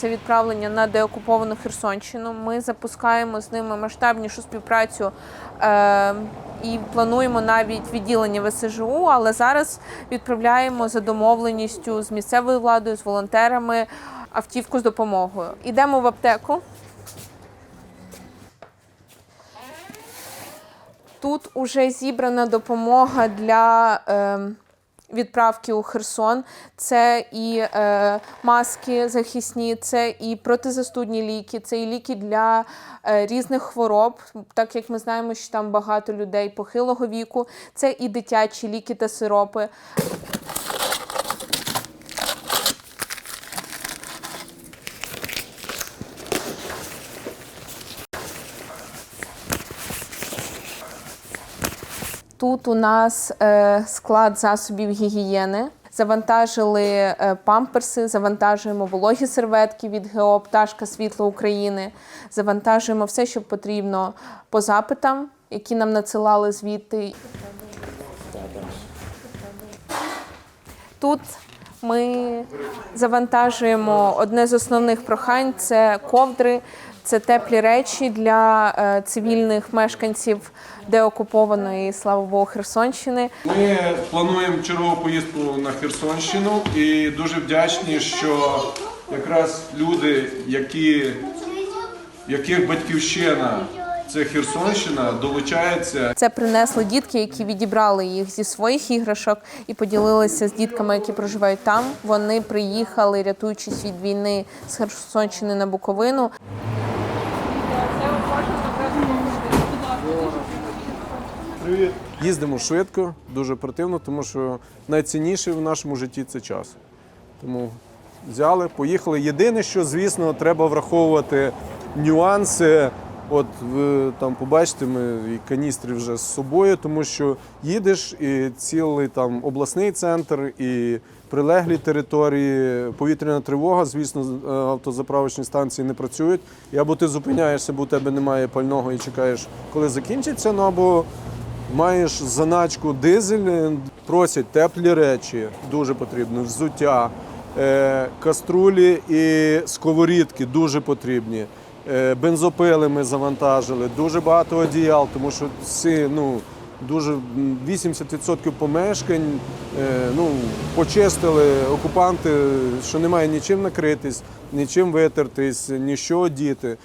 це відправлення на деокуповану Херсонщину. Ми запускаємо з ними масштабнішу співпрацю е, і плануємо навіть відділення ВСЖУ, але зараз відправляємо за домовленістю з місцевою владою, з волонтерами автівку з допомогою. Ідемо в аптеку. Тут уже зібрана допомога для е, відправки у Херсон. Це і е, маски захисні, це і протизастудні ліки, це і ліки для е, різних хвороб, так як ми знаємо, що там багато людей похилого віку. Це і дитячі ліки та сиропи. Тут у нас е, склад засобів гігієни. Завантажили е, памперси, завантажуємо вологі серветки від ГО Пташка Світло України. Завантажуємо все, що потрібно по запитам, які нам надсилали звідти. Тут ми завантажуємо одне з основних прохань це ковдри, це теплі речі для е, цивільних мешканців деокупованої слава Богу Херсонщини. Ми плануємо чергову поїздку на Херсонщину і дуже вдячні, що якраз люди, які, яких батьківщина це Херсонщина, долучаються Це принесли дітки, які відібрали їх зі своїх іграшок і поділилися з дітками, які проживають там. Вони приїхали, рятуючись від війни з Херсонщини на Буковину. Їздимо швидко, дуже оперативно, тому що найцінніше в нашому житті це час. Тому взяли, поїхали. Єдине, що, звісно, треба враховувати нюанси. От ви там побачите, ми і каністри вже з собою, тому що їдеш і цілий там обласний центр, і прилеглі території, повітряна тривога, звісно, е, автозаправочні станції не працюють. І або ти зупиняєшся, бо у тебе немає пального і чекаєш, коли закінчиться, ну або Маєш заначку дизель, е, просять теплі речі, дуже потрібно, взуття, е, каструлі і сковорідки дуже потрібні. Е, бензопили ми завантажили, дуже багато одіял, тому що всі, ну, дуже м, 80% помешкань е, ну, почистили окупанти, що немає нічим накритись, нічим витертись, нічого одіти.